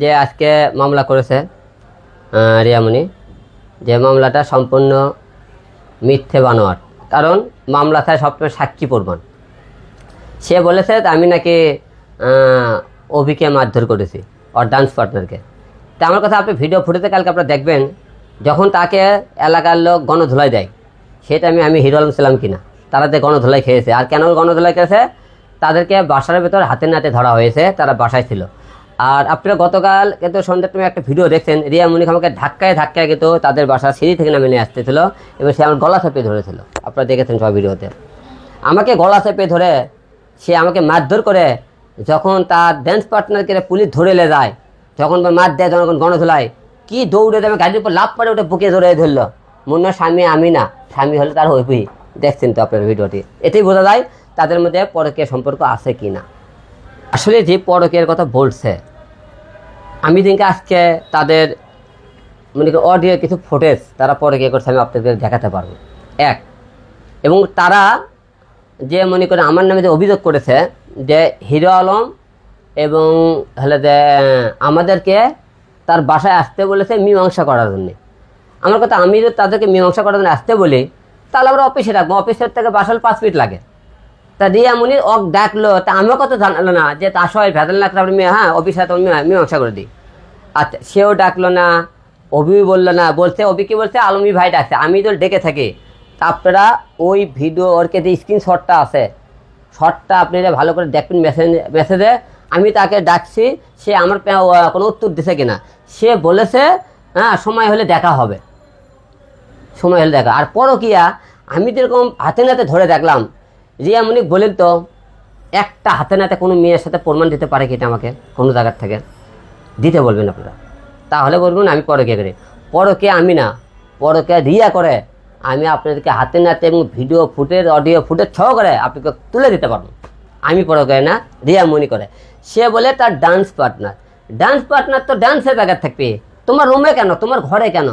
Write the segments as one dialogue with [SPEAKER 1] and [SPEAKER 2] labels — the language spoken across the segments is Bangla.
[SPEAKER 1] যে আজকে মামলা করেছে রিয়ামণি, যে মামলাটা সম্পূর্ণ মিথ্যে বানোয়ার কারণ মামলা থাকে সবসময় সাক্ষী প্রমাণ। সে বলেছে, আমি নাকি অভিকে মারধর করেছি, ওর ডান্স পার্টনারকে তা আমার কথা, আপনি ভিডিও ফুটেতে কালকে আপনারা দেখবেন, যখন তাকে এলাকার লোক গণধুলাই দেয় সেটা আমি আমি হিরো আলম ছিলাম কিনা? তারা যে গণধুলাই খেয়েছে, আর কেন গণধুলাই খেয়েছে? তাদেরকে বাসার ভেতর হাতে নাতে ধরা হয়েছে, তারা বাসায় ছিল। আর আপনারা গতকাল কিন্তু সন্ধ্যার তুমি একটা ভিডিও দেখছেন, রিয়া মুনিক আমাকে ধাক্কায় ধাক্কায় কিন্তু তাদের বাসা সিঁড়ি থেকে নামে নিয়ে আসতেছিল এবং সে আমার গলা চেপে ধরেছিল। আপনারা দেখেছেন সব ভিডিওতে। আমাকে গলা চেপে ধরে, সে আমাকে মারধর করে, যখন তার ড্যান্স পার্টনারকে পুলিশ ধরে লে যায়, যখন মার দেয়, যখন গণধুলায় কি দৌড়ে দেবে, গাড়ির উপর লাভ পরে ওটা বুকে ধরে ধরলো। মনে হয় স্বামী, আমি না, স্বামী হলে তার হইবি দেখছেন তো আপনার ভিডিওটি। এতেই বোঝা যায় তাদের মধ্যে পরকীয় সম্পর্ক আছে কি না আসলে যে পরকীয়ার কথা বলছে আমি দিনকে আজকে তাদের মানে অডিও কিছু ফুটেজ তারা পরকীয়া করছে, আমি আপনাদের দেখাতে পারব। এক, এবং তারা যে মনে করে আমার নামে যে অভিযোগ করেছে যে হিরো আলম এবং হলে যে আমাদেরকে তার বাসায় আসতে বলেছে মীমাংসা করার জন্য। আমার কথা আমি যদি তাদেরকে মীমাংসা করার জন্য আসতে বলি, তাহলে আমরা অফিসে রাখব। অফিসের থেকে বাসাল পাঁচ ফিট লাগে। তা রিয়া মুনির অক ডাকলো, তা আমিও কত জানালো না, যে তা সবাই ভেদাল লাগলে আপনি মী- হ্যাঁ তো মী- মীমাংসা করে দিই। আচ্ছা সেও ডাকলো না, অভি বলল না, বলছে, অভি কি বলছে আলমী ভাই ডাকছে, আমি তো ডেকে থাকি। আপনারা ওই ভিডিও ওরকে যে স্ক্রিনশটটা আছে। শটটা আপনারা ভালো করে দেখবেন মেসেজ মেসেজে আমি তাকে ডাকছি, সে আমার কোনো উত্তর দিছে কিনা। সে বলেছে হ্যাঁ সময় হলে দেখা হবে। সময় হলে দেখা। আর পরকিয়া, আমি যেরকম হাতে নাতে ধরে দেখলাম রিয়া মনিক বলেন তো, একটা হাতে নাতে কোনো মেয়ের সাথে প্রমাণ দিতে পারে কি এটা আমাকে কোনো জায়গার থেকে? দিতে বলবেন আপনারা। তাহলে বলবেন আমি পরকে করি। পরকে আমি না, পরকে রিয়া করে। আমি আপনাদেরকে হাতে নাতে এবং ভিডিও ফুটেজ, অডিও ফুটেজ ছ করে আপনাকে তুলে দিতে পারব। আমি পরকে না, রিয়া মনি করে। সে বলে তার ডান্স পার্টনার ডান্স পার্টনার তো ডান্সের জায়গায় থাকবে। তোমার রুমে কেন? তোমার ঘরে কেন?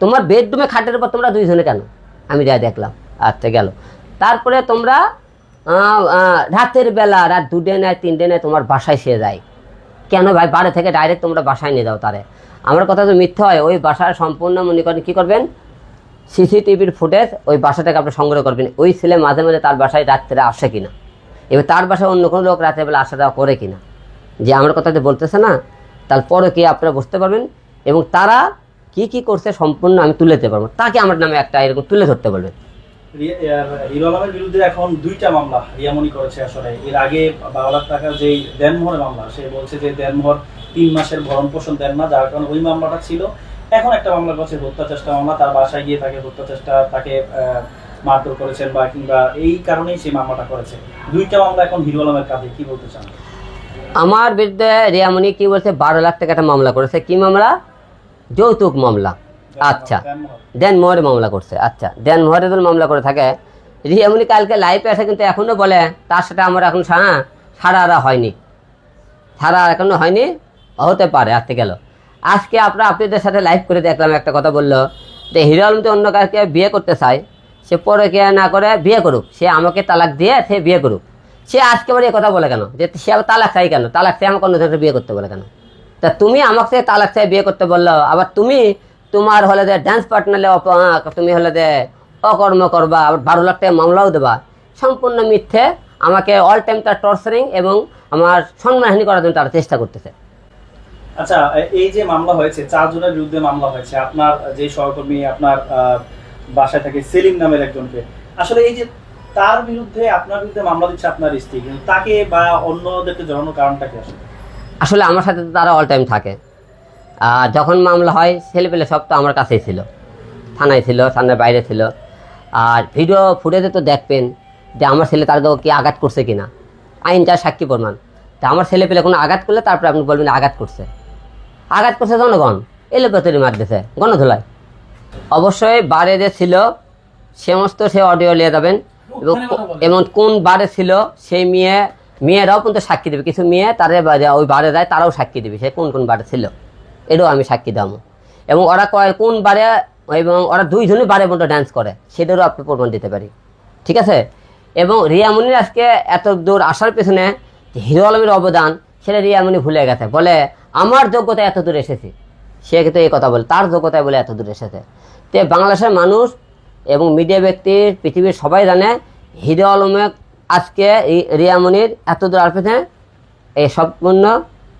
[SPEAKER 1] তোমার বেডরুমে খাটের উপর তোমরা দুইজনে কেন? আমি যা দেখলাম আচ্ছা গেল। তারপরে তোমরা রাতের বেলা, রাত দুটে নেয় তিনটে নেয় তোমার বাসায় সে যায়। কেন ভাই? বাড়ি থেকে ডাইরেক্ট তোমরা বাসায় নিয়ে যাও তারে। আমার কথা তো মিথ্যা হয়, ওই বাসার সম্পূর্ণ মনে করেন কী করবেন? সিসিটিভির ফুটেজ ওই বাসাটাকে আপনি সংগ্রহ করবেন। ওই ছেলে মাঝে মাঝে তার বাসায় রাত্রে আসে কিনা? এবার তার বাসায় অন্য কোনো লোক রাতের বেলা আসা যাওয়া করে কিনা? যে আমার কথা যে বলতেছে না তারপরে কি আপনারা বুঝতে পারবেন? এবং তারা কি কি করছে সম্পূর্ণ আমি তুলে দিতে পারব। তাকে আমার নামে একটা এরকম তুলে ধরতে
[SPEAKER 2] ইয়ার হিরো আলমের বিরুদ্ধে এখন দুইটা মামলা রিয়ামণি করেছে আসলে। এর আগে বারো লাখ টাকার যে দেনমোহরের মামলা, সে বলছে যে দেনমোহর তিন মাসের ভরণ পোষণ দেন না, যার কারণে ওই মামলাটা ছিল। এখন একটা মামলা করছে হত্যা চেষ্টা মামলা, তার বাসায় গিয়ে তাকে হত্যা চেষ্টা তাকে মারধর করেছেন বা কিংবা এই কারণেই সেই মামলাটা করেছে। দুইটা মামলা এখন হিরো আলমের কাঁধে, কি বলতে চান?
[SPEAKER 1] আমার বিরুদ্ধে রিয়ামণি কি বলছে? বারো লাখ টাকা একটা মামলা করেছে। কি মামলা? যৌতুক মামলা। আচ্ছা। দেন মোহরে মামলা করছে আচ্ছা। দেন মোহরে যদি মামলা করে থাকে রিয়ামণি কালকে লাইভে আসে কিন্তু এখনও বলে, তার সাথে আমার এখন হ্যাঁ সারা হয়নি। সারা এখনও হয়নি, হতে পারে আসতে গেল। আজকে আপনার আপনাদের সাথে লাইভ করে দেখলাম, একটা কথা বলল যে, হিরো আলম তো অন্য কাউকে বিয়ে করতে চায়, সে পরে কে না করে বিয়ে করুক, সে আমাকে তালাক দিয়ে সে বিয়ে করুক। সে আজকে বাড়ি কথা বলে কেন? যে, সে আবার তালাক চাই কেন? তালাক চাই আমাকে অন্য বিয়ে করতে বলে কেন? তা তুমি আমাকে তালাক চাই বিয়ে করতে বলল, আবার তুমি তোমার হলে যে ড্যান্স পার্টনারে তুমি হলে যে অকর্ম করবা আবার বারো লাখ টাকা মামলাও দেবা। সম্পূর্ণ মিথ্যে আমাকে অল টাইম তার টর্চারিং এবং আমার সম্মানহানি করার জন্য তারা চেষ্টা করতেছে।
[SPEAKER 2] আচ্ছা এই যে মামলা হয়েছে চারজনের বিরুদ্ধে মামলা হয়েছে আপনার যে সহকর্মী আপনার বাসায় থাকে সেলিম নামের একজনকে আসলে এই যে তার বিরুদ্ধে আপনার বিরুদ্ধে মামলা দিচ্ছে আপনার স্ত্রী কিন্তু তাকে বা অন্যদেরকে জড়ানোর কারণটা কি আসলে?
[SPEAKER 1] আসলে আমার সাথে তারা অল টাইম থাকে। যখন মামলা হয় ছেলেপেলে সব তো আমার কাছেই ছিল। থানায় ছিল থানার বাইরে ছিল। আর ভিডিও ফুটেজে তো দেখবেন যে আমার ছেলে তার কি আঘাত করছে কি না আইন যা সাক্ষী প্রমাণ। তা আমার ছেলে পেলে কোনো আঘাত করলে তারপরে আপনি বলবেন আঘাত করছে। আঘাত করছে জনগণ। এলে পেতরি মার দিছে গণধুলায় অবশ্যই বারে যে ছিল সমস্ত সে অডিও নিয়ে যাবেন। এবং এবং কোন বারে ছিল সেই মেয়ে মেয়েরাও কিন্তু সাক্ষী দেবে। কিছু মেয়ে তারে ওই বারে যায় তারাও সাক্ষী দেবে। সে কোন কোন বারে ছিল? এটাও আমি সাক্ষী দাম এবং ওরা কয় কোন বারে এবং ওরা দুইজনই বারে মতো ডান্স করে, সেটারও আপনি প্রমাণ দিতে পারি। ঠিক আছে? এবং রিয়ামনির আজকে এত দূর আসার পেছনে হিরো আলমের অবদান, সেটা রিয়ামনি ভুলে গেছে। বলে, আমার যোগ্যতা এত দূর এসেছি। সে কিন্তু এই কথা বলে, তার যোগ্যতায় বলে এত দূর এসেছে। তো বাংলাদেশের মানুষ এবং মিডিয়া ব্যক্তি পৃথিবীর সবাই জানে, হিরো আলমে আজকে রিয়ামনির এত দূর আর পেছনে, এই সম্পূর্ণ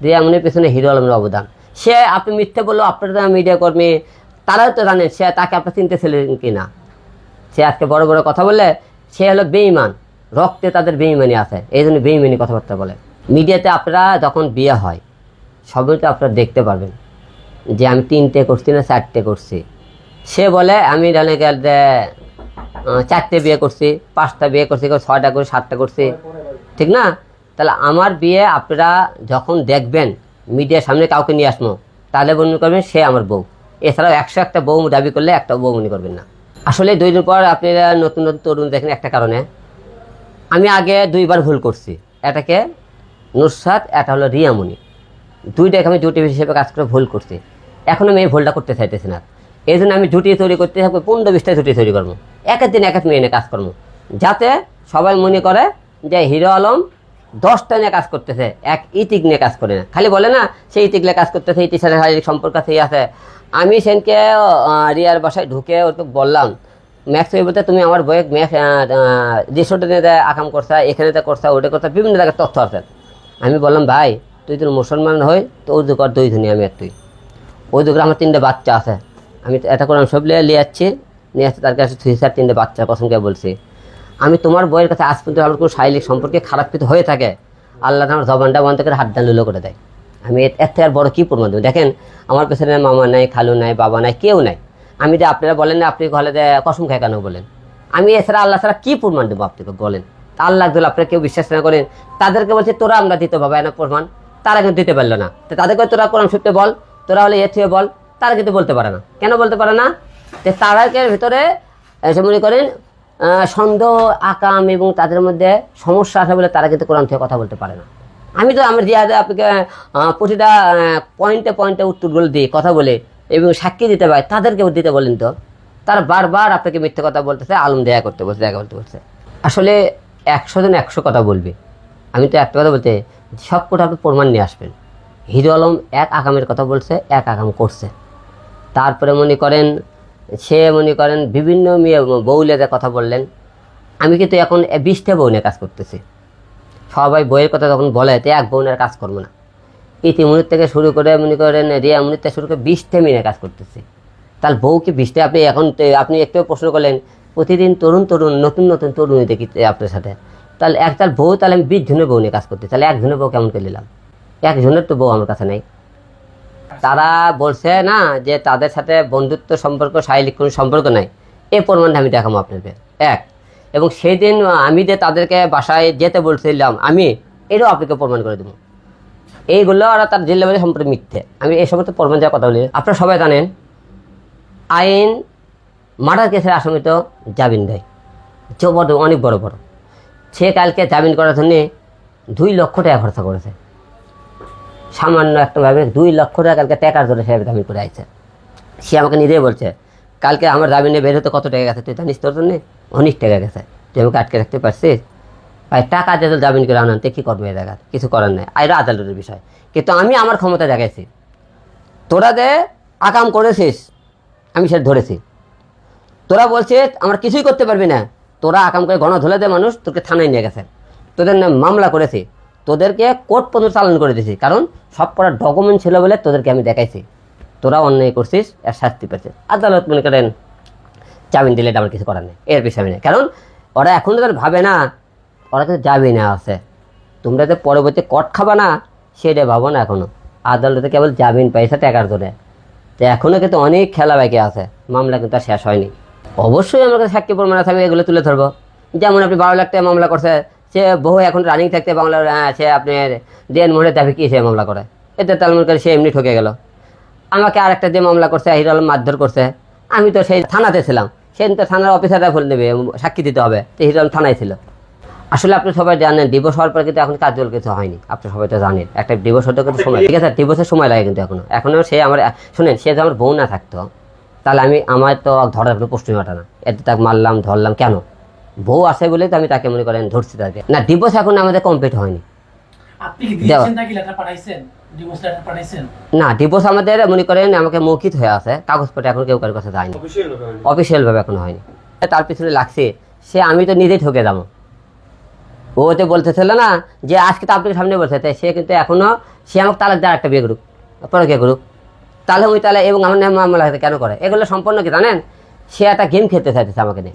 [SPEAKER 1] রিয়ামনির পেছনে হিরো আলমের অবদান। সে আপনি মিথ্যে বলল, আপনার যারা মিডিয়া কর্মী, তারাও তো জানেন সে তাকে আপনি চিনতেছিলেন কি না সে আজকে বড় বড় কথা বললে, সে হলো বেইমান রক্তে তাদের বেইমানি আছে, এই জন্য বেইমানি কথাবার্তা বলে। মিডিয়াতে আপনারা যখন বিয়ে হয়, সবই তো আপনারা দেখতে পারবেন, যে আমি তিনটে করছি না চারটে করছি। সে বলে, আমি জানে যে চারটে বিয়ে করছি, পাঁচটা বিয়ে করছি ছয়টা করে, সাতটা করছি, ঠিক না? তাহলে আমার বিয়ে আপনারা যখন দেখবেন মিডিয়ার সামনে কাউকে নিয়ে আসব তাহলে মনে করবেন সে আমার বউ। এছাড়াও একশো একটা বউ দাবি করলে একটা বউ মনে করবেন না। আসলে দুই দিন পর আপনারা নতুন নতুন তরুণ দেখেন একটা কারণে। আমি আগে দুইবার ভুল করছি। এটাকে নুসরাত, এটা হলো রিয়ামণি। দুইটাকে আমি জুটি হিসেবে কাজ করে ভুল করছি। এখন আমি এই ভুলটা করতে চাইতেছি না। এই জন্য আমি জুটি তৈরি করতে থাকব, পনেরো বিশটা জুটি তৈরি করব। একের দিন এক এক মেয়ে কাজ করব। যাতে সবাই মনে করে যে হিরো আলম দশটা নিয়ে কাজ করতেছে, এক ইতিক নিয়ে কাজ করে না। খালি বলে না, সেই ইতিক নিয়ে কাজ করতেছে ইতির সাথে শারীরিক সম্পর্ক থেকে আছে। আমি সেনকে রিয়ার বাসায় ঢুকে ওকে বললাম, ম্যাক্স হয়ে বলতে তুমি আমার বইয়ে ম্যাক্স রিসোর্টে নিয়ে আকাম করছা, এখানে তো করছা ওটা করছা, বিভিন্ন জায়গায় তথ্য আছে। আমি বললাম, ভাই, তুই তো মুসলমান হই তো উর্দু কর দুই ধুনি, আমি তুই ওই দুটো আমার তিনটে বাচ্চা আছে। আমি এটা করে আমি সব লিয়ে যাচ্ছি নিয়ে আসছি, তার কাছে চার তিনটে বাচ্চা কসমকে বলছি। আমি তোমার বইয়ের কাছে আজ পর্যন্ত আমার কোনো শারীরিক সম্পর্কে খারাপ কিছু হয়ে থাকে, আল্লাহ আমার জবানটা বন্ধ করে হাত ডান করে দেয়। আমি এর থেকে আর বড় কী প্রমাণ দেবো? দেখেন, আমার পেছনে মামা নাই, খালু নাই, বাবা নাই, কেউ নাই। আমি যে আপনারা বলেন না, আপনি ঘরে কসম খায় কেন বলেন? আমি এছাড়া আল্লাহ ছাড়া কী প্রমাণ দেবো আপনাকে বলেন? আল্লাহ যদি আপনারা কেউ বিশ্বাস না করেন। তাদেরকে বলছে, তোরা আমরা দিতে পাবো না প্রমাণ। তারা কিন্তু দিতে পারল না। তো তাদেরকে তোরা কোরআন সূত্রে বল, তোরা হলে এ থেকে বল। তারা কিন্তু বলতে পারে না। কেন বলতে পারে না? যে তারাকে ভিতরে এসে মনে করেন সন্দেহ, আকাম এবং তাদের মধ্যে সমস্যা আছে বলে তারা কিন্তু কোরআন থেকে কথা বলতে পারে না। আমি তো আমার দিয়া আপনাকে প্রতিটা পয়েন্টে পয়েন্টে উত্তরগুলো দিই কথা বলে এবং সাক্ষী দিতে পারে তাদেরকেও দিতে বলেন তো। তারা বারবার আপনাকে মিথ্যে কথা বলতেছে, আলম দেয়া করতে বলছে, দেখা করতে বলছে। আসলে একশো জন একশো কথা বলবে। আমি তো একটা কথা বলতে, সব কটা আপনি প্রমাণ নিয়ে আসবেন। হিরো আলম এক আগামের কথা বলছে, এক আগাম করছে। তারপরে মনে করেন সে মনে করেন বিভিন্ন মেয়ে বউলেদের কথা বললেন, আমি কিন্তু এখন বিশটা বউ নিয়ে কাজ করতেছি। সবাই বইয়ের কথা যখন বলে, তো এক বউ নিয়ে কাজ করব না। ইতিমুনির থেকে শুরু করে মনে করেন রিয়া মুনির থেকে শুরু করে বিশটা মেয়ে কাজ করতেছি। বউ কি বিশটা? আপনি এখন আপনি একটু প্রশ্ন করলেন, প্রতিদিন তরুণ তরুণ, নতুন নতুন তরুণ দেখি আপনার সাথে। তাহলে এক তার বউ, তাহলে আমি বিশ জনের বউ নিয়ে কাজ করতে তাহলে একজনের বউ কেমন করে নিলাম? একজনের তো বউ আমার কাছে নেই। তারা বলছে না যে তাদের সাথে বন্ধুত্ব সম্পর্ক, শারীরিক কোনো সম্পর্ক নাই। এই প্রমাণটা আমি দেখাবো আপনাদের। এক, এবং সেই দিন আমি যে তাদেরকে বাসায় যেতে বলছিলাম, আমি এটাও আপনাকে প্রমাণ করে দেবো। এইগুলো আর তার জেলাবাদী সম্পর্কে মিথ্যে। আমি এই সমস্ত প্রমাণ যাওয়ার কথা বলি। আপনারা সবাই জানেন, আইন মার্ডার কেসের আসামি তো জামিন দেয়। বড় অনেক বড় বড়। সে কালকে জামিন করার জন্যে দুই লক্ষ টাকা খরচা করেছে। সামান্য একটা ভাবে দুই লক্ষ টাকা কালকে টাকার ধরে সে জামিন করে আইছে। সে আমাকে নিজেই বলছে, কালকে আমার জামিনে বের হতে কত টাকা গেছে তুই জানিস তোর জন্যে? অনেক টাকা গেছে। তুই আমাকে আটকে রাখতে পারছিস? ভাই, টাকা তো জামিন করে আনান কী করবে জায়গায়? কিছু করার নেই। আর আদালতের বিষয়। কিন্তু আমি আমার ক্ষমতা দেখাইছি। তোরা যে আকাম করেছিস, আমি সেটা ধরেছি। তোরা বলছিস, আমার কিছুই করতে পারবি না। তোরা আকাম করে গণ ধলে দে মানুষ তোকে থানায় নিয়ে গেছে। তোদের নামে মামলা করেছি। তোদেরকে কোর্ট পর্যন্ত চালান করে দিয়েছি। কারণ সব করার ডকুমেন্ট ছিল বলে তোদেরকে আমি দেখাইছি। তোরা অন্যায় করছিস, এর শাস্তি পেয়েছে। আদালত মনে করেন জামিন দিলে আমার কিছু করার নেই। এর বিষয় নেই। কারণ ওরা এখন তো ভাবে না, ওরা কিন্তু জামিনে আছে। তোমরা যে পরবর্তী কট খাবা না, সেটা ভাবো না এখনও আদালতে কেবল জামিন পাইছে টাকার ধরে তো এখনও কিন্তু অনেক খেলা বাকি আছে। মামলা কিন্তু আর শেষ হয়নি। অবশ্যই আমার কাছে সাক্ষী প্রমাণ আছে, আমি এগুলো তুলে ধরবো। যেমন আপনি বারো লাখ টাকা মামলা করছে সে বহু এখন রানিং থাকতে বাংলার সে আপনার দেন মোড়ে দাবি কি সে মামলা করে। এতে তার মনে করে সে এমনি ঠকে গেল। আমাকে আরেকটা দিয়ে মামলা করছে হিরো আলম মারধর করছে, আমি তো সেই থানাতে ছিলাম। সেদিন তো থানার অফিসাররা ভুল নেবে সাক্ষী দিতে হবে। তো হিরো আলম থানায় ছিল। আসলে আপনি সবাই জানেন ডিভোর্স হওয়ার পর কিন্তু এখন কার্যকর কিছু হয়নি। আপনি সবাই তো জানেন, একটা ডিভোর্স হতে কিন্তু সময়, ঠিক আছে? ডিভোর্সের সময় লাগে কিন্তু এখনও। এখনও সে আমার, শুনেন, সে যদি আমার বউ না থাকতো, তাহলে আমি, আমার তো ধরার কোনো প্রশ্নই ওঠে না। এতে তাকে মারলাম, ধরলাম, কেন? বউ আছে বলে তো আমি তাকে মনে করেন ধরছি তাকে। না ডিভোর্স এখন আমাদের কমপ্লিট হয়নি। না ডিভোর্স আমাদের মনে করেন আমাকে মৌখিক হয়ে আছে কাগজপত্র এখন কেউ কারোর কাছে যায়নি অফিসিয়ালভাবে এখনও হয়নি। তার পিছনে লাগছে সে আমি তো নিজেই ঠকে যাব। ও তো বলতেছিল না যে আজকে তো আপনার সামনে বলছে তাই সে কিন্তু এখনও সে আমাকে তালাক দেওয়ার একটা বিয়ে করুক পরে কে করুক। তাহলে ওই তাহলে এবং আমার নামে মামলা কেন করে? এগুলো সম্পূর্ণ কি জানেন? সে একটা গেম খেলতে চাইতেছে আমাকে নিয়ে।